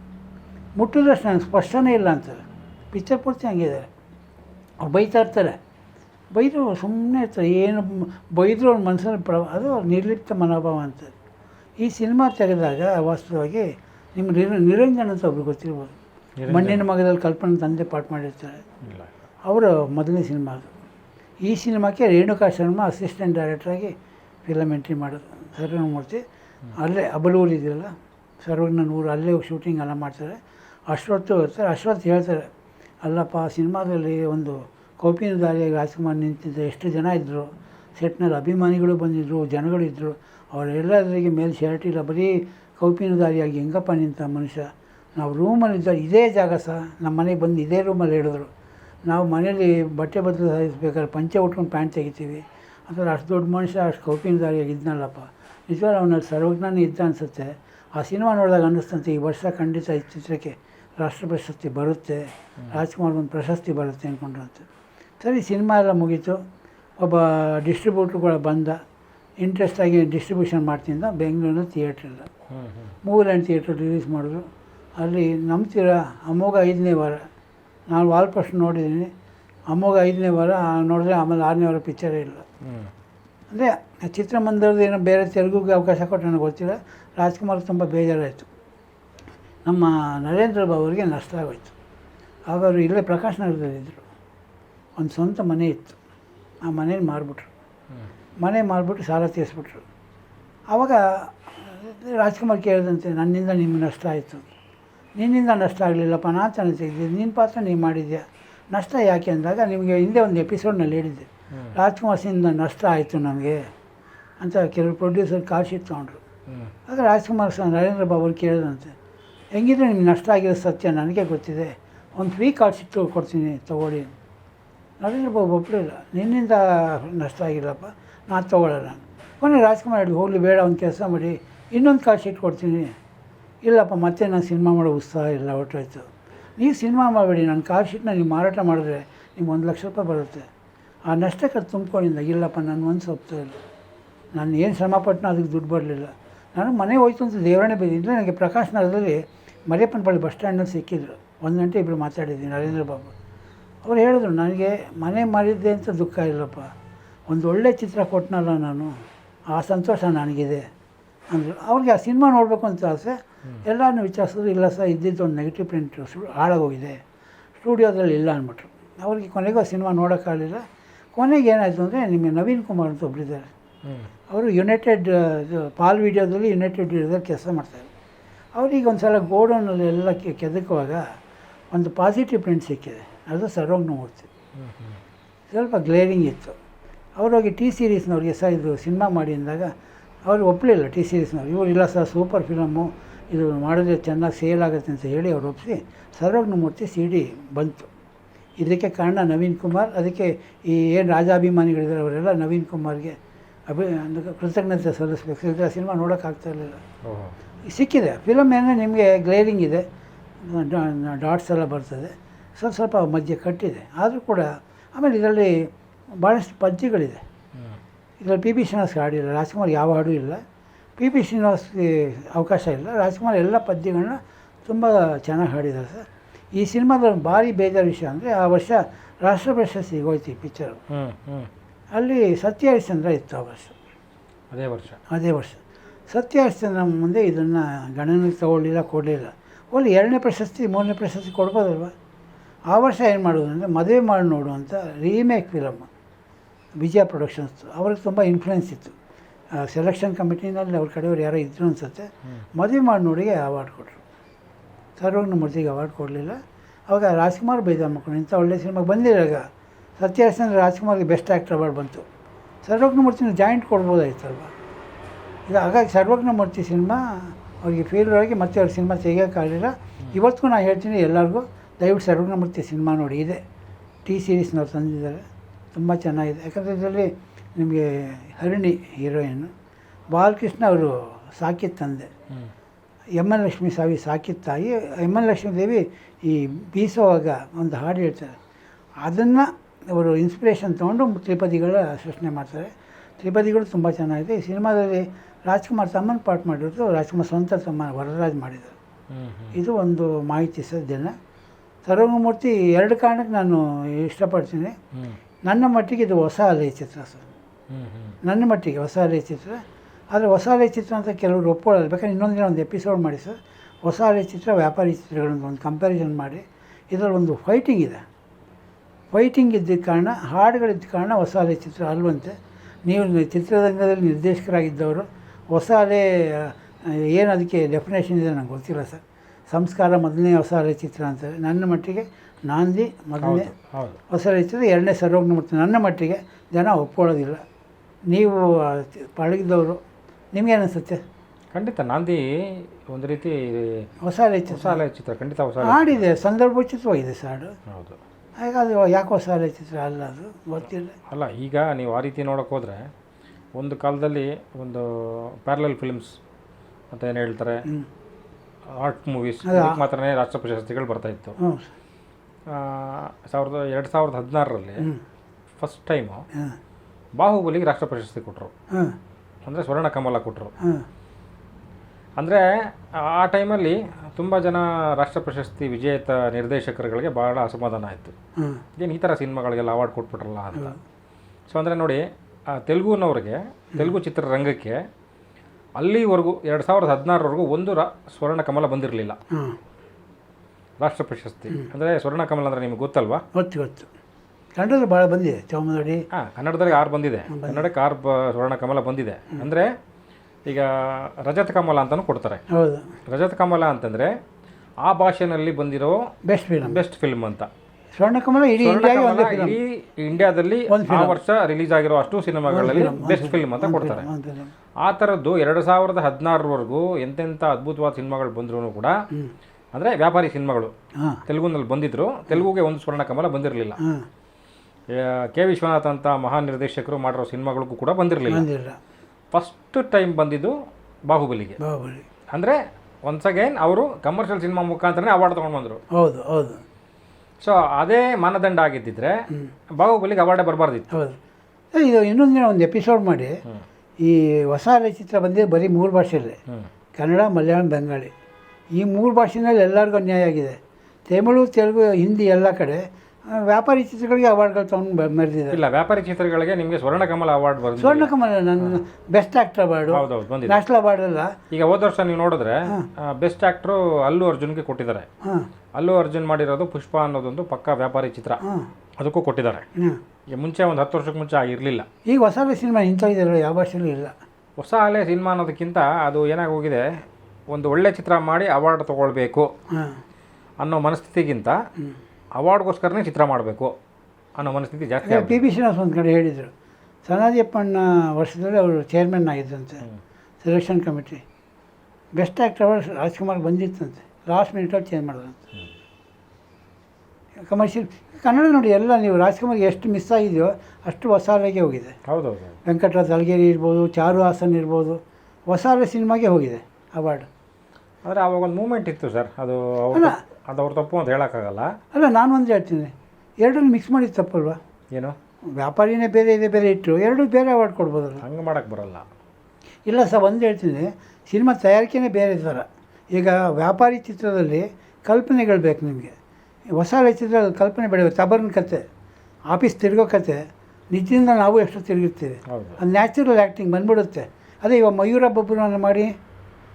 ಮುಟ್ಟಿದ್ರಷ್ಟು ನನಗೆ ಸ್ಪಷ್ಟನೇ ಇಲ್ಲ ಅಂತಾರೆ. ಪಿಕ್ಚರ್ ಪೂರ್ತಿ ಹಂಗಿದ್ದಾರೆ ಅವ್ರು ಬೈತಾ ಇರ್ತಾರೆ. ಬೈದರು ಸುಮ್ಮನೆ ಇರ್ತಾರೆ. ಏನು ಬೈದರು ಅವ್ರ ಮನಸ್ಸಲ್ಲಿ ಪ್ರ ಅದು ನಿರ್ಲಿಪ್ತ ಮನೋಭಾವ ಅಂತ. ಈ ಸಿನಿಮಾ ತೆಗೆದಾಗ ವಾಸ್ತವವಾಗಿ ನಿಮ್ಮ ನಿರ ನಿರಂಜನ್ ಅಂತ ಒಬ್ರು ಗೊತ್ತಿರ್ಬೋದು. ಮಣ್ಣಿನ ಮಗದಲ್ಲಿ ಕಲ್ಪನೆ ತಂದೆ ಪಾಠ ಮಾಡಿರ್ತಾರೆ. ಅವರ ಮೊದಲನೇ ಸಿನಿಮಾ ಅದು. ಈ ಸಿನಿಮಾಕ್ಕೆ ರೇಣುಕಾ ಶರ್ಮಾ ಅಸಿಸ್ಟೆಂಟ್ ಡೈರೆಕ್ಟ್ರಾಗಿ ಫಿಲಮ್ ಎಂಟ್ರಿ ಮಾಡೋದು. ಮೂರ್ತಿ ಅಲ್ಲೇ ಅಬಲೂರು ಇದೆಯಲ್ಲ ಸರ್ವಜ್ಞನ ಊರು ಅಲ್ಲೇ ಶೂಟಿಂಗ್ ಎಲ್ಲ ಮಾಡ್ತಾರೆ. ಅಶ್ವತ್ತು ಇರ್ತಾರೆ. ಅಶ್ವತ್ ಹೇಳ್ತಾರೆ ಅಲ್ಲಪ್ಪ ಸಿನಿಮಾದಲ್ಲಿ ಒಂದು ಕೌಪಿನ ದಾರಿಯಾಗಿ ರಾಜ್ಕುಮಾರ್ ನಿಂತಿದ್ದ ಎಷ್ಟು ಜನ ಇದ್ದರು ಸೆಟ್ನಲ್ಲಿ ಅಭಿಮಾನಿಗಳು ಬಂದಿದ್ದರು ಜನಗಳಿದ್ದರು ಅವರೆಲ್ಲರಿಗೆ ಮೇಲೆ ಶರ್ಟ್ ಇಲ್ಲ, ಬರೀ ಕೌಪಿನ ದಾರಿಯಾಗಿ ಹೆಂಗಪ್ಪ ನಿಂತ ಮನುಷ್ಯ. ನಾವು ರೂಮಲ್ಲಿದ್ದ ಇದೇ ಜಾಗ ಸಹ, ನಮ್ಮ ಮನೆಗೆ ಬಂದು ಇದೇ ರೂಮಲ್ಲಿ ಹೇಳಿದ್ರು. ನಾವು ಮನೇಲಿ ಬಟ್ಟೆ ಬದಲಾಯಿಸ್ಬೇಕಾದ್ರೆ ಪಂಚೆ ಉಟ್ಕೊಂಡು ಪ್ಯಾಂಟ್ ತೆಗಿತೀವಿ. ಅಂದರೆ ಅಷ್ಟು ದೊಡ್ಡ ಮನುಷ್ಯ ಅಷ್ಟು ಕೌಪಿನ ದಾರಿಯಾಗಿ ಇದ್ನಲ್ಲಪ್ಪ. ನಿಜವಾಗ್ಲೂ ಅವನಲ್ಲಿ ಸರ್ವಜ್ಞಾನ ಇದ್ದ ಅನಿಸುತ್ತೆ. ಆ ಸಿನಿಮಾ ನೋಡಿದಾಗ ಅನ್ನಿಸ್ತಂತೆ, ಈ ವರ್ಷ ಖಂಡಿತ ಈ ಚಿತ್ರಕ್ಕೆ ರಾಷ್ಟ್ರ ಪ್ರಶಸ್ತಿ ಬರುತ್ತೆ ರಾಜ್ಕುಮಾರ್ ಒಂದು ಪ್ರಶಸ್ತಿ ಬರುತ್ತೆ ಅಂದ್ಕೊಂಡ್ರಂತೆ ಸರಿ ಸಿನಿಮಾ ಎಲ್ಲ ಮುಗೀತು. ಒಬ್ಬ ಡಿಸ್ಟ್ರಿಬ್ಯೂಟ್ರುಗಳ ಬಂದ. ಇಂಟ್ರೆಸ್ಟಾಗಿ ಡಿಸ್ಟ್ರಿಬ್ಯೂಷನ್ ಮಾಡ್ತಿದ್ದ ಬೆಂಗಳೂರಿನ ಥಿಯೇಟ್ರಿಂದ ಮೂವ್ಲ್ಯಾಂಡ್ ಥಿಯೇಟ್ರ್ ರಿಲೀಸ್ ಮಾಡಿದ್ರು. ಅಲ್ಲಿ ನಂಬ್ತೀರ? ಅಮೋಘ ಐದನೇ ವಾರ. ನಾನು ವಾಲ್ ಫಸ್ಟ್ ನೋಡಿದ್ದೀನಿ. ಅಮೋಘ ಐದನೇ ವಾರ ನೋಡಿದ್ರೆ ಆಮೇಲೆ ಆರನೇ ವಾರ ಪಿಕ್ಚರೇ ಇಲ್ಲ. ಅಂದರೆ ಚಿತ್ರಮಂದಿರದ ಏನೋ ಬೇರೆ ತೆಲುಗುಗೆ ಅವಕಾಶ ಕೊಟ್ಟು ನನಗೆ ಗೊತ್ತಿಲ್ಲ. ರಾಜ್ಕುಮಾರ್ ತುಂಬ ಬೇಜಾರಾಯಿತು. ನಮ್ಮ ನರೇಂದ್ರ ಬಾಬು ಅವರಿಗೆ ನಷ್ಟ ಆಗೋಯ್ತು. ಆಗ ಅವರು ಇಲ್ಲೇ ಪ್ರಕಾಶ್ ನಗರದಲ್ಲಿದ್ದರು ಒಂದು ಸ್ವಂತ ಮನೆ ಇತ್ತು. ಆ ಮನೇಲಿ ಮಾರ್ಬಿಟ್ರು. ಮನೆ ಮಾರಿಬಿಟ್ಟು ಸಾಲ ತೀರಿಸ್ಬಿಟ್ರು. ಆವಾಗ ರಾಜ್ಕುಮಾರ್ ಕೇಳಿದಂತೆ ನನ್ನಿಂದ ನಿಮ್ಮ ನಷ್ಟ ಆಯಿತು. ನಿನ್ನಿಂದ ನಷ್ಟ ಆಗಲಿಲ್ಲಪ್ಪ ನಾನು ಚೆನ್ನಾಗಿ ತೆಗೆದಿದ್ದೆ ನಿನ್ನ ಪಾತ್ರ ನೀವು ಮಾಡಿದ್ಯಾ? ನಷ್ಟ ಯಾಕೆ ಅಂದಾಗ ನಿಮಗೆ ಹಿಂದೆ ಒಂದು ಎಪಿಸೋಡ್ನಲ್ಲಿ ಹೇಳಿದ್ದೆ. ರಾಜ್ಕುಮಾರ್ ಸಿಂಗ್ ನಷ್ಟ ಆಯಿತು ನನಗೆ ಅಂತ ಕೆಲವರು ಪ್ರೊಡ್ಯೂಸರ್ ಕಾಲ್ ಶೀಟ್ ತೊಗೊಂಡ್ರು. ಆಗ ರಾಜ್ಕುಮಾರ್ ಸಹ ನರೇಂದ್ರ ಬಾಬು ಕೇಳಿದಂತೆ ಹೆಂಗಿದ್ರೆ ನಿಮ್ಗೆ ನಷ್ಟ ಆಗಿರೋ ಸತ್ಯ ನನಗೆ ಗೊತ್ತಿದೆ. ಒಂದು ಫ್ರೀ ಕಾರ್ಡ್ ಶೀಟ್ ಕೊಡ್ತೀನಿ ತೊಗೊಳ್ಳಿ ನರೇಂದ್ರ ಬಾಬು ಒಪ್ಪಲಿಲ್ಲ ನಿನ್ನಿಂದ ನಷ್ಟ ಆಗಿಲ್ಲಪ್ಪ ನಾನು ತೊಗೊಳ್ಳಲ್ಲ ಕೊನೆ ರಾಜ್ಕುಮಾರ್ ಹೇಳಿ ಹೋಗಲಿ, ಬೇಡ, ಒಂದು ಕೆಲಸ ಮಾಡಿ. ಇನ್ನೊಂದು ಕಾಲು ಶೀಟ್ ಕೊಡ್ತೀನಿ. ಇಲ್ಲಪ್ಪ, ಮತ್ತೆ ನಾನು ಸಿನಿಮಾ ಮಾಡೋ ಉತ್ಸಾಹ ಇಲ್ಲ ಹೊರಟೋಯ್ತು ನೀವು ಸಿನಿಮಾ ಮಾಡಬೇಡಿ. ನನ್ನ ಕಾಲ್ ಶೀಟ್ನ ನೀವು ಮಾರಾಟ ಮಾಡಿದ್ರೆ ನಿಮ್ಗೆ ಒಂದು ಲಕ್ಷ ರೂಪಾಯಿ ಬರುತ್ತೆ. ಆ ನಷ್ಟಕ್ಕೆ ಅದು ತುಂಬ್ಕೊಂಡಿದ್ದ ಇಲ್ಲಪ್ಪ ನನ್ನ ಮನಸ್ಸು ಒಪ್ತಾ ಇಲ್ಲ. ನಾನು ಏನು ಶ್ರಮಪಟ್ಟನೋ ಅದಕ್ಕೆ ದುಡ್ಡು ಬರಲಿಲ್ಲ. ನಾನು ಮನೆ ಹೋಯ್ತು ಅಂತ ದೇವರೇ ಬಂದಿದ್ದರೆ ನನಗೆ ಪ್ರಕಾಶ್ ನಗರದಲ್ಲಿ ಮರಿಯಪ್ಪನಪಳ್ಳಿ ಬಸ್ ಸ್ಟ್ಯಾಂಡಲ್ಲಿ ಸಿಕ್ಕಿದ್ರು. ಒಂದು ಗಂಟೆ ಇಬ್ಬರು ಮಾತಾಡಿದ್ದೀನಿ ನರೇಂದ್ರ ಬಾಬು. ಅವ್ರು ಹೇಳಿದ್ರು ನನಗೆ ಮನೆ ಮಾಡಿದ್ದೆ ಅಂತ ದುಃಖ ಇಲ್ಲಪ್ಪ. ಒಂದು ಒಳ್ಳೆ ಚಿತ್ರ ಕೊಟ್ಟನಲ್ಲ ನಾನು. ಆ ಸಂತೋಷ ನನಗಿದೆ. ಅಂದರು. ಅವ್ರಿಗೆ ಆ ಸಿನಿಮಾ ನೋಡಬೇಕು ಅಂತ ಆಸೆ. ಎಲ್ಲನೂ ವಿಚಾರಿಸಿದ್ರು ಇಲ್ಲ ಸರ್ ಇದ್ದಿದ್ದು ಒಂದು ನೆಗೆಟಿವ್ ಪ್ರಿಂಟ್ ಹಾಳಾಗೋಗಿದೆ. ಸ್ಟುಡಿಯೋದಲ್ಲಿ ಇಲ್ಲ ಅಂದ್ಬಿಟ್ರು. ಅವ್ರಿಗೆ ಕೊನೆಗೂ ಆ ಸಿನಿಮಾ ನೋಡೋಕ್ಕಾಗಲಿಲ್ಲ. ಕೊನೆಗೆ ಏನಾಯಿತು ಅಂದರೆ ನಿಮಗೆ ನವೀನ್ ಕುಮಾರ್ ಅಂತ ಒಬ್ಬರಿದ್ದಾರೆ ಅವರು ಯುನೈಟೆಡ್ ಇದು ಪಾಲ್ ವಿಡಿಯೋದಲ್ಲಿ ಯುನೈಟೆಡ್ ವಿಡಿಯೋದಲ್ಲಿ ಕೆಲಸ ಮಾಡ್ತಾರೆ. ಅವ್ರಿಗೆ ಒಂದು ಸಲ ಗೋಡೌನಲ್ಲಿ ಎಲ್ಲ ಕೆದಕುವಾಗ ಒಂದು ಪಾಸಿಟಿವ್ ಪ್ರಿಂಟ್ ಸಿಕ್ಕಿದೆ. ಅದು ಹ್ಞೂ ಹ್ಞೂ ಸ್ವಲ್ಪ ಗ್ಲೇರಿಂಗ್ ಇತ್ತು. ಅವ್ರೋಗಿ ಟಿ ಸೀರೀಸ್ನವ್ರಿಗೆ ಸಹ ಇದು ಸಿನಿಮಾ ಮಾಡಿ ಅಂದಾಗ ಅವ್ರು ಒಪ್ಪಲಿಲ್ಲ ಟಿ ಸೀರೀಸ್ನವ್ರು. ಇವರು ಇಲ್ಲ ಸರ್ ಸೂಪರ್ ಫಿಲಮ್ಮು ಇದು ಮಾಡಿದ್ರೆ ಚೆನ್ನಾಗಿ ಸೇಲ್ ಆಗುತ್ತೆ ಅಂತ ಹೇಳಿ ಅವ್ರು ಒಪ್ಪಿಸಿ ಸರ್ವಜ್ಞ ಮೂರ್ತಿ ಸಿ ಡಿ ಬಂತು. ಇದಕ್ಕೆ ಕಾರಣ ನವೀನ್ ಕುಮಾರ್ ಅದಕ್ಕೆ ಈ ಏನು ರಾಜಾಭಿಮಾನಿಗಳಿದ್ದಾರೆ ಅವರೆಲ್ಲ ನವೀನ್ ಕುಮಾರ್ಗೆ ಅಭಿ ಅಂದ್ರೆ ಕೃತಜ್ಞತೆ ಸಲ್ಲಿಸ್ಬೇಕು. ಆ ಸಿನಿಮಾ ನೋಡೋಕ್ಕಾಗ್ತಾ ಇರಲಿಲ್ಲ. ಸಿಕ್ಕಿದೆ. ಫಿಲಮ್ ಏನೋ ನಿಮಗೆ ಗ್ಲೇರಿಂಗ್ ಇದೆ. ಡಾಟ್ಸ್ ಎಲ್ಲ ಬರ್ತದೆ. ಸ್ವಲ್ಪ ಸ್ವಲ್ಪ ಮಧ್ಯೆ ಕಟ್ಟಿದೆ. ಆದರೂ ಕೂಡ ಆಮೇಲೆ ಇದರಲ್ಲಿ ಭಾಳಷ್ಟು ಪದ್ಯಗಳಿದೆ. ಇದರಲ್ಲಿ ಪಿ ಬಿ ಶ್ರೀನಿವಾಸ್ಗೆ ಹಾಡಿಲ್ಲ ರಾಜ್ಕುಮಾರ್ ಯಾವ ಹಾಡೂ ಇಲ್ಲ. ಪಿ ಬಿ ಶ್ರೀನಿವಾಸ್ಗೆ ಅವಕಾಶ ಇಲ್ಲ. ರಾಜ್ಕುಮಾರ್ ಎಲ್ಲ ಪದ್ಯಗಳನ್ನ ತುಂಬ ಚೆನ್ನಾಗಿ ಹಾಡಿದ್ದಾರೆ ಸರ್. ಈ ಸಿನಿಮಾದಲ್ಲಿ ಭಾರಿ ಬೇಜಾರು ವಿಷಯ ಅಂದರೆ ಆ ವರ್ಷ ರಾಷ್ಟ್ರ ಪ್ರಶಸ್ತಿ ಹೋಯ್ತು ಈ ಪಿಕ್ಚರು ಹ್ಞೂ ಹ್ಞೂ ಅಲ್ಲಿ ಸತ್ಯ ಹರಿಶ್ಚಂದ್ರ ಇತ್ತು ಆ ವರ್ಷ. ಅದೇ ವರ್ಷ. ಅದೇ ವರ್ಷ. ಸತ್ಯ ಹರಿಶ್ಚಂದ್ರ ಮುಂದೆ ಇದನ್ನು ಗಣನೆಗೆ ತಗೊಳ್ಳಿಲ್ಲ ಕೊಡಲಿಲ್ಲ. ಒಳ್ಳೆ ಎರಡನೇ ಪ್ರಶಸ್ತಿ ಮೂರನೇ ಪ್ರಶಸ್ತಿ ಕೊಡ್ಬೋದಲ್ವ? ಆ ವರ್ಷ ಏನು ಮಾಡೋದು ಅಂದರೆ ಮದುವೆ ಮಾಡಿ ನೋಡು ಅಂತ ರೀಮೇಕ್ ಫಿಲಮ್ ವಿಜಯ ಪ್ರೊಡಕ್ಷನ್ಸ್ ಅವ್ರಿಗೆ ತುಂಬ ಇನ್ಫ್ಲುಯೆನ್ಸ್ ಇತ್ತು. ಸೆಲೆಕ್ಷನ್ ಕಮಿಟಿನಲ್ಲಿ ಅವ್ರ ಕಡೆಯವ್ರು ಯಾರೋ ಇದ್ರು ಅನಿಸುತ್ತೆ. ಮದುವೆ ಮಾಡಿ ನೋಡಿಗೆ ಅವಾರ್ಡ್ ಕೊಟ್ಟರು ಸರ್ವಜ್ಞ ಮೂರ್ತಿಗೆ ಅವಾರ್ಡ್ ಕೊಡಲಿಲ್ಲ. ಅವಾಗ ರಾಜ್ಕುಮಾರ್ ಬೈದ ಮಕ್ಕಳು ಇಂಥ ಒಳ್ಳೆ ಸಿನಿಮಾಗೆ ಬಂದಿರಾಗ ಸತ್ಯ ಹರಿಶ್ಚಂದ್ರ ರಾಜ್ಕುಮಾರ್ಗೆ ಬೆಸ್ಟ್ ಆ್ಯಕ್ಟರ್ ಅವಾರ್ಡ್ ಬಂತು. ಸರ್ವಜ್ಞ ಮೂರ್ತಿನ ಜಾಯಿಂಟ್ ಕೊಡ್ಬೋದಾಯ್ತಲ್ವ? ಇದು ಹಾಗಾಗಿ ಸರ್ವಜ್ಞ ಮೂರ್ತಿ ಸಿನಿಮಾ ಅವ್ರಿಗೆ ಫೇಲ್ಯೂರ್ ಆಗಿ ಮತ್ತೆ ಅವ್ರ ಸಿನಿಮಾ ತೆಗಿಯೋಕ್ಕಾಗಲಿಲ್ಲ ಇವತ್ತಿಗೂ ನಾನು ಹೇಳ್ತೀನಿ ಎಲ್ಲರಿಗೂ ದಯವಿಟ್ಟು ಸರ್ವಣಮೂರ್ತಿ ಮೂರ್ತಿ ಸಿನಿಮಾ ನೋಡಿ ಇದೆ. ಟಿ ಸೀರೀಸ್ನವ್ರು ತಂದಿದ್ದಾರೆ. ತುಂಬ ಚೆನ್ನಾಗಿದೆ. ಯಾಕಂದರೆ ಇದರಲ್ಲಿ ನಿಮಗೆ ಹರಿಣಿ ಹೀರೋಯಿನ್ ಬಾಲಕೃಷ್ಣ ಅವರು ಸಾಕಿದ ತಂದೆ. ಎಂ ಎನ್ ಲಕ್ಷ್ಮೀ ಸಾವಿ ಸಾಕಿದ ತಾಯಿ. ಎಂ ಎನ್ ಲಕ್ಷ್ಮೀ ದೇವಿ ಈ ಬೀಸುವಾಗ ಒಂದು ಹಾಡು ಹೇಳ್ತಾರೆ. ಅದನ್ನು ಅವರು ಇನ್ಸ್ಪಿರೇಷನ್ ತೊಗೊಂಡು ತ್ರಿಪದಿಗಳ ಸೃಷ್ಟಿ ಮಾಡ್ತಾರೆ. ತ್ರಿಪದಿಗಳು ತುಂಬ ಚೆನ್ನಾಗಿದೆ. ಈ ಸಿನಿಮಾದಲ್ಲಿ ರಾಜ್ಕುಮಾರ್ ತಮ್ಮನ ಪಾಠ ಮಾಡಿರೋದು. ರಾಜ್ಕುಮಾರ್ ಸ್ವಂತ ತಮ್ಮ ವರರಾಜ್ ಹ್ಞೂ ಇದು ಒಂದು ಮಾಹಿತಿ ಸದ್ಯನ. ಸರ್ವಂಗಮೂರ್ತಿ ಎರಡು ಕಾರಣಕ್ಕೆ ನಾನು ಇಷ್ಟಪಡ್ತೀನಿ. ನನ್ನ ಮಟ್ಟಿಗೆ ಇದು ಹೊಸ ಅಲೆ ಚಿತ್ರ ಸರ್ ನನ್ನ ಮಟ್ಟಿಗೆ ಹೊಸ ಅಲೆ ಚಿತ್ರ ಆದರೆ ಹೊಸ ಅಲೆ ಚಿತ್ರ ಅಂತ ಕೆಲವರು ಒಪ್ಕೊಳ್ಳೋದು ಬೇಕಾದ್ರೆ ಇನ್ನೊಂದಿನ ಒಂದು ಎಪಿಸೋಡ್ ಮಾಡಿ ಸರ್. ಹೊಸ ಅಲೆ ಚಿತ್ರ ವ್ಯಾಪಾರಿ ಚಿತ್ರಗಳನ್ನು ಒಂದು ಕಂಪ್ಯಾರಿಸನ್ ಮಾಡಿ. ಇದರಲ್ಲಿ ಒಂದು ಫೈಟಿಂಗ್ ಇದೆ. ಫೈಟಿಂಗ್ ಇದ್ದ ಕಾರಣ ಹಾಡುಗಳಿದ್ದ ಕಾರಣ ಹೊಸ ಅಲೆ ಚಿತ್ರ ಅಲ್ವಂತೆ. ನೀವು ಚಿತ್ರರಂಗದಲ್ಲಿ ನಿರ್ದೇಶಕರಾಗಿದ್ದವರು ಹೊಸ ಅಲೆ ಏನು ಅದಕ್ಕೆ ಡೆಫಿನೇಷನ್ ಇದೆ ನಂಗೆ ಗೊತ್ತಿಲ್ಲ ಸರ್. ಸಂಸ್ಕಾರ ಮೊದಲನೇ ಹೊಸ ರಚಿತ್ರ ಚಿತ್ರ ಅಂತಾರೆ ನನ್ನ ಮಟ್ಟಿಗೆ ನಾಂದಿ ಮೊದಲನೇ ಹೊಸ ರಚಿತ್ರ ಎರಡನೇ ಸರ್ವಜ್ಞ ಮೂರ್ತಿ. ನನ್ನ ಮಟ್ಟಿಗೆ ಜನ ಒಪ್ಕೊಳ್ಳೋದಿಲ್ಲ. ನೀವು ಪಳಗಿದವರು ನಿಮಗೆ ಅನಿಸುತ್ತೆ ಖಂಡಿತ ನಾಂದಿ ಒಂದು ರೀತಿ ಹೊಸ ರಚಿತ್ರ ಹೊಸ ಚಿತ್ರ ಖಂಡಿತ ಹೊಸ. ಹಾಡಿದೆ ಸಂದರ್ಭೋಚಿತವಾಗಿದೆ ಸರ್. ಹಾಡು ಹೌದು. ಹಾಗಾದ್ರೆ ಅದು ಯಾಕೆ ಹೊಸ ಚಿತ್ರ ಅಲ್ಲ ಅದು ಗೊತ್ತಿಲ್ಲ. ಅಲ್ಲ ಈಗ ನೀವು ಆ ರೀತಿ ನೋಡಕ್ಕೆ ಹೋದರೆ ಒಂದು ಕಾಲದಲ್ಲಿ ಒಂದು ಪ್ಯಾರಲಲ್ ಫಿಲ್ಮ್ಸ್ ಅಂತ ಏನು ಹೇಳ್ತಾರೆ? ಆರ್ಟ್ ಮೂವೀಸ್ ಮಾತ್ರನೇ ರಾಷ್ಟ್ರ ಪ್ರಶಸ್ತಿಗಳು ಬರ್ತಾ ಇತ್ತು. ಸಾವಿರದ ಎರಡು ಸಾವಿರದ ಹದಿನಾರರಲ್ಲಿ ಫಸ್ಟ್ ಟೈಮು ಬಾಹುಬಲಿಗೆ ರಾಷ್ಟ್ರ ಪ್ರಶಸ್ತಿ ಕೊಟ್ಟರು ಅಂದರೆ ಸ್ವರ್ಣ ಕಮಲ ಕೊಟ್ಟರು ಅಂದರೆ ಆ ಟೈಮಲ್ಲಿ ತುಂಬ ಜನ ರಾಷ್ಟ್ರ ಪ್ರಶಸ್ತಿ ವಿಜೇತ ನಿರ್ದೇಶಕರುಗಳಿಗೆ ಭಾಳ ಅಸಮಾಧಾನ ಆಯಿತು. ಏನು ಈ ಥರ ಸಿನಿಮಾಗಳಿಗೆಲ್ಲ ಅವಾರ್ಡ್ ಕೊಟ್ಬಿಟ್ರಲ್ಲ ಅಂತ. ಸೊ ಅಂದರೆ ನೋಡಿ ಆ ತೆಲುಗುನವ್ರಿಗೆ ತೆಲುಗು ಚಿತ್ರರಂಗಕ್ಕೆ ಅಲ್ಲಿವರೆಗೂ ಎರಡು ಸಾವಿರದ ಹದಿನಾರವರೆಗೂ ಒಂದು ರಾ ಸ್ವರ್ಣ ಕಮಲ ಬಂದಿರಲಿಲ್ಲ ರಾಷ್ಟ್ರ ಪ್ರಶಸ್ತಿ. ಅಂದರೆ ಸ್ವರ್ಣ ಕಮಲ ಅಂದರೆ ನಿಮ್ಗೆ ಗೊತ್ತಲ್ವಾ? ಗೊತ್ತು ಗೊತ್ತು. ಕನ್ನಡದಲ್ಲಿ ಭಾಳ ಬಂದಿದೆ ಚೌಮದಡಿ ಹಾಂ ಕನ್ನಡದಲ್ಲಿ ಆರು ಬಂದಿದೆ. ಕನ್ನಡಕ್ಕೆ ಆರು ಬ ಸ್ವರ್ಣ ಕಮಲ ಬಂದಿದೆ ಅಂದರೆ ಈಗ ರಜತ ಕಮಲ ಅಂತಲೂ ಕೊಡ್ತಾರೆ. ಹೌದು. ರಜತ ಕಮಲ ಅಂತಂದರೆ ಆ ಭಾಷೆನಲ್ಲಿ ಬಂದಿರೋ ಬೆಸ್ಟ್ ಫಿಲಮ್ ಬೆಸ್ಟ್ ಫಿಲ್ಮ್ ಅಂತ. ಸ್ವರ್ಣಕಮಲ ಇಡೀ ಇಂಡಿಯಾಗೆ ಒಂದೇ ಇಂಡಿಯಾದಲ್ಲಿ ಆ ವರ್ಷ ರಿಲೀಸ್ ಆಗಿರೋ ಅಷ್ಟು ಸಿನಿಮಾಗಳಲ್ಲಿ ಬೆಸ್ಟ್ ಫಿಲ್ಮ್ ಅಂತ ಕೊಡ್ತಾರೆ. ಆ ಥರದ್ದು ಎರಡು ಸಾವಿರದ ಹದಿನಾರರವರೆಗೂ ಎಂತೆಂಥ ಅದ್ಭುತವಾದ ಸಿನಿಮಾಗಳು ಬಂದ್ರೂ ಕೂಡ ಅಂದರೆ ವ್ಯಾಪಾರಿ ಸಿನಿಮಾಗಳು ಹಾಂ. ತೆಲುಗುನಲ್ಲಿ ಬಂದಿದ್ರು. ತೆಲುಗುಗೆ ಒಂದು ಸ್ವರ್ಣ ಕಮಲ ಬಂದಿರಲಿಲ್ಲ. ಹಾಂ. ಕೆ ವಿಶ್ವನಾಥ್ ಅಂತ ಮಹಾ ನಿರ್ದೇಶಕರು ಮಾಡಿರೋ ಸಿನಿಮಾಗಳಿಗೂ ಕೂಡ ಬಂದಿರಲಿಲ್ಲ. ಬಂದಿಲ್ಲ ಫಸ್ಟ್ ಟೈಮ್ ಬಂದಿದ್ದು ಬಾಹುಬಲಿಗೆ. ಬಾಹುಬಲಿ. ಅಂದರೆ ಒನ್ಸ್ ಅಗೇನ್ ಅವರು ಕಮರ್ಷಿಯಲ್ ಸಿನಿಮಾ ಮುಖಾಂತರನೇ ಅವಾರ್ಡ್ ತೊಗೊಂಡು ಬಂದರು. ಹೌದು ಹೌದು. ಸೊ ಅದೇ ಮಾನದಂಡ ಆಗಿದ್ದಿದ್ರೆ ಬಾಹುಬಲಿಗೆ ಅವಾರ್ಡೇ ಬರಬಾರ್ದಿತ್ತು. ಹೌದು. ಏ, ಇದು ಇನ್ನೊಂದು ದಿನ ಒಂದು ಎಪಿಸೋಡ್ ಮಾಡಿ. ಈ ಹೊಸ ಚಿತ್ರ ಬಂದಿದೆ ಬರೀ ಮೂರು ಭಾಷೆಯಲ್ಲಿ. ಕನ್ನಡ ಮಲಯಾಳಂ ಬೆಂಗಾಳಿ. ಈ ಮೂರು ಭಾಷೆನಲ್ಲಿ ಎಲ್ಲರಿಗೂ ಅನ್ಯಾಯ ಆಗಿದೆ. ತಮಿಳು ತೆಲುಗು ಹಿಂದಿ ಎಲ್ಲ ಕಡೆ ವ್ಯಾಪಾರಿ ಚಿತ್ರಗಳಿಗೆ ಅವಾರ್ಡ್ಗಳು ತೊಗೊಂಡು ಮೆರೆದಿದ್ದಾರೆ ಇಲ್ಲ ವ್ಯಾಪಾರಿ ಚಿತ್ರಗಳಿಗೆ ನಿಮಗೆ ಸ್ವರ್ಣ ಕಮಲ ಅವಾರ್ಡ್ ಬಂದಿದೆ. ಸ್ವರ್ಣಕಮಲ ನನ್ನ ಬೆಸ್ಟ್ ಆಕ್ಟರ್ ಅವಾರ್ಡು ಹೌದೌದು ಬಂದಿದೆ. ನ್ಯಾಷನಲ್ ಅವಾರ್ಡ್ ಅಲ್ಲ. ಈಗ ಹೋದ ವರ್ಷ ನೀವು ನೋಡಿದ್ರೆ ಬೆಸ್ಟ್ ಆ್ಯಕ್ಟ್ರು ಅಲ್ಲು ಅರ್ಜುನ್ಗೆ ಕೊಟ್ಟಿದ್ದಾರೆ. ಅಲ್ಲು ಅರ್ಜುನ್ ಮಾಡಿರೋದು ಪುಷ್ಪ ಅನ್ನೋದೊಂದು ಪಕ್ಕಾ ವ್ಯಾಪಾರಿ ಚಿತ್ರ. ಅದಕ್ಕೂ ಕೊಟ್ಟಿದ್ದಾರೆ. ಈಗ ಮುಂಚೆ ಒಂದು ಹತ್ತು ವರ್ಷಕ್ಕೆ ಮುಂಚೆ ಆಗಿರಲಿಲ್ಲ ಈಗ ಹೊಸ ಸಿನಿಮಾ ಇಂಥವಿದೆಯಲ್ಲ ಯಾವ ಭಾಷೆಯಲ್ಲೂ ಇಲ್ಲ. ಹೊಸ ಹಳೆ ಸಿನಿಮಾ ಅನ್ನೋದಕ್ಕಿಂತ ಅದು ಏನಾಗಿ ಹೋಗಿದೆ ಒಂದು ಒಳ್ಳೆ ಚಿತ್ರ ಮಾಡಿ ಅವಾರ್ಡ್ ತೊಗೊಳ್ಬೇಕು ಅನ್ನೋ ಮನಸ್ಥಿತಿಗಿಂತ ಅವಾರ್ಡ್ಗೋಸ್ಕರನೇ ಚಿತ್ರ ಮಾಡಬೇಕು ಅನ್ನೋ ಮನಸ್ಥಿತಿ ಜಾಸ್ತಿ ಟಿ ಪಿ ಬಿ ಶ್ರೀನಿವಾಸ್ ಒಂದು ಕಡೆ ಹೇಳಿದರು ಸನಾದಿಯಪ್ಪಣ್ಣ ವರ್ಷದಲ್ಲಿ ಅವರು chairman ಆಗಿದ್ದಂತೆ selection committee best actor award Rajkumar ಬಂದಿತ್ತಂತೆ last ಮಿನಿಟಲ್ಲಿ ಚೇಂಜ್ ಮಾಡಿದಂತೆ ಕಮರ್ಷಿಯಲ್ ಕನ್ನಡ ನೋಡಿ ಎಲ್ಲ ನೀವು ರಾಜ್ಕುಮಾರ್ಗೆ ಎಷ್ಟು ಮಿಸ್ ಆಗಿದೆಯೋ ಅಷ್ಟು ಹೊಸ ಅಲೆಗೆ ಹೋಗಿದೆ. ಹೌದು ವೆಂಕಟರಾಜ್ ಅಲ್ಗೇರಿ ಇರ್ಬೋದು ಚಾರು ಹಾಸನ್ ಇರ್ಬೋದು ಹೊಸ ಅಲೆ ಸಿನಿಮಾಗೆ ಹೋಗಿದೆ ಅವಾರ್ಡ್. ಆದರೆ ಅವಾಗ ಒಂದು ಮೂಮೆಂಟ್ ಇತ್ತು ಸರ್ ಅದು ಅವ್ರ ಅಲ್ಲ. ಅದು ಅವ್ರ ತಪ್ಪು ಅಂತ ಹೇಳೋಕ್ಕಾಗಲ್ಲ. ಅಲ್ಲ ನಾನು ಒಂದು ಹೇಳ್ತೀನಿ. ಎರಡನ್ನು ಮಿಕ್ಸ್ ಮಾಡಿದ ತಪ್ಪಲ್ವಾ? ಏನು? ವ್ಯಾಪಾರಿನೇ ಬೇರೆ ಇದೆ ಬೇರೆ ಇಟ್ಟರು ಎರಡು ಬೇರೆ ಅವಾರ್ಡ್ ಕೊಡ್ಬೋದಲ್ಲ? ಹಂಗೆ ಮಾಡೋಕ್ಕೆ ಬರೋಲ್ಲ. ಇಲ್ಲ ಸರ್ ಒಂದು ಹೇಳ್ತೀನಿ. ಸಿನಿಮಾ ತಯಾರಿಕೆನೇ ಬೇರೆ ಥರ ಈಗ ವ್ಯಾಪಾರಿ ಚಿತ್ರದಲ್ಲಿ ಕಲ್ಪನೆಗಳು ಬೇಕು ನಿಮಗೆ. ಹೊಸ ಚಿತ್ರ ಚಿತ್ರದಲ್ಲಿ ಕಲ್ಪನೆ ಬೇಡ. ತಬರ್ನ ಕತೆ ಆಫೀಸ್ ತಿರುಗೋ ಕತೆ. ನಿಜದಿಂದ ನಾವು ಎಷ್ಟು ತಿರುಗಿರ್ತೀವಿ ಅದು ನ್ಯಾಚುರಲ್ ಆ್ಯಕ್ಟಿಂಗ್ ಬಂದ್ಬಿಡುತ್ತೆ. ಅದೇ ಇವಾಗ ಮಯೂರ ಬಬ್ಬುರನ್ನು ಮಾಡಿ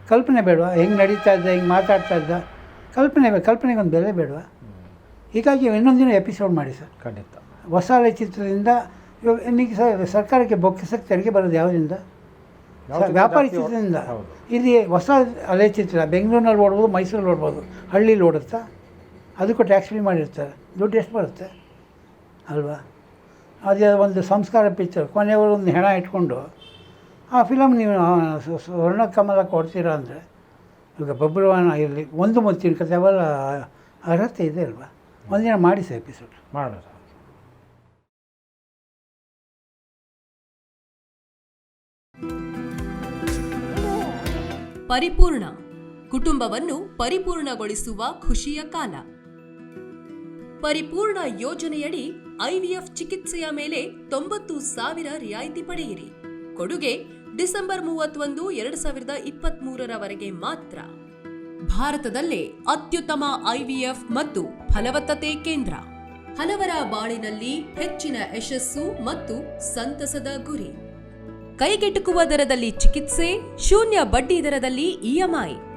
ಕಲ್ಪನೆ ಬೇಡವಾ? ಹೆಂಗೆ ನಡೀತಾ ಇದ್ದ ಹೆಂಗೆ ಮಾತಾಡ್ತಾ ಇದ್ದ? ಕಲ್ಪನೆ ಕಲ್ಪನೆಗೊಂದು ಕಲ್ಪನೆಗೆ ಒಂದು ಬೆಲೆ ಬೇಡವಾ? ಹೀಗಾಗಿ ಇನ್ನೊಂದಿನ ಎಪಿಸೋಡ್ ಮಾಡಿ ಸರ್. ಖಂಡಿತ. ಹೊಸ ಚಿತ್ರದಿಂದ ಇವಾಗ ಇನ್ನೀಗ ಸರ್ ಸರ್ಕಾರಕ್ಕೆ ಬೊಕ್ಕಿಸಕ್ಕೆ ತೆರಿಗೆ ಬರೋದು ಯಾವುದರಿಂದ? ವ್ಯಾಪಾರಿ ಚಿತ್ರದಿಂದ. ಇಲ್ಲಿ ಹೊಸ ಅಲೆ ಚಿತ್ರ ಬೆಂಗಳೂರಿನಲ್ಲಿ ಓಡ್ಬೋದು ಮೈಸೂರಲ್ಲಿ ಓಡ್ಬೋದು ಹಳ್ಳೀಲಿ ಓಡುತ್ತಾ? ಅದಕ್ಕೂ ಟ್ಯಾಕ್ಸ್ ಫ್ರೀ ಮಾಡಿರ್ತಾರೆ. ದುಡ್ಡು ಎಷ್ಟು ಬರುತ್ತೆ? ಅಲ್ವಾ? ಅದೇ ಒಂದು ಸಂಸ್ಕಾರ ಪಿಕ್ಚರ್ ಕೊನೆಯವರು ಒಂದು ಹೆಣ ಇಟ್ಕೊಂಡು ಆ ಫಿಲಮ್ ನೀವು ಸ್ವರ್ಣ ಕಮಲ ಕೊಡ್ತೀರಾ ಅಂದರೆ ಈಗ ಬಬ್ರವಾಹನ ಇರಲಿ ಒಂದು ಮುತ್ತಿನ ಕಥೆ ಅವೆಲ್ಲ ಅರ್ಹತೆ ಇದೆ ಅಲ್ವಾ? ಒಂದಿನ ಮಾಡಿ ಸರ್ ಎಪಿಸೋಡ್ ಮಾಡೋಣ ಪರಿಪೂರ್ಣ. ಕುಟುಂಬವನ್ನು ಪರಿಪೂರ್ಣಗೊಳಿಸುವ ಖುಷಿಯ ಕಾಲ. ಪರಿಪೂರ್ಣ ಯೋಜನೆಯಡಿ ಐವಿಎಫ್ ಚಿಕಿತ್ಸೆಯ ಮೇಲೆ ತೊಂಬತ್ತು ಸಾವಿರ ರಿಯಾಯಿತಿ ಪಡೆಯಿರಿ. ಕೊಡುಗೆ ಡಿಸೆಂಬರ್ ಮೂವತ್ತೊಂದು, ಎರಡು ಸಾವಿರದ ಇಪ್ಪತ್ತ್ ಮೂರರವರೆಗೆ ಮಾತ್ರ. ಭಾರತದಲ್ಲೇ ಅತ್ಯುತ್ತಮ ಐವಿಎಫ್ ಮತ್ತು ಫಲವತ್ತತೆ ಕೇಂದ್ರ. ಹಲವರ ಬಾಳಿನಲ್ಲಿ ಹೆಚ್ಚಿನ ಯಶಸ್ಸು ಮತ್ತು ಸಂತಸದ ಗುರಿ. ಕೈಗೆಟುಕುವ ದರದಲ್ಲಿ ಚಿಕಿತ್ಸೆ, ಶೂನ್ಯ ಬಡ್ಡಿ ದರದಲ್ಲಿ ಇಎಂಐ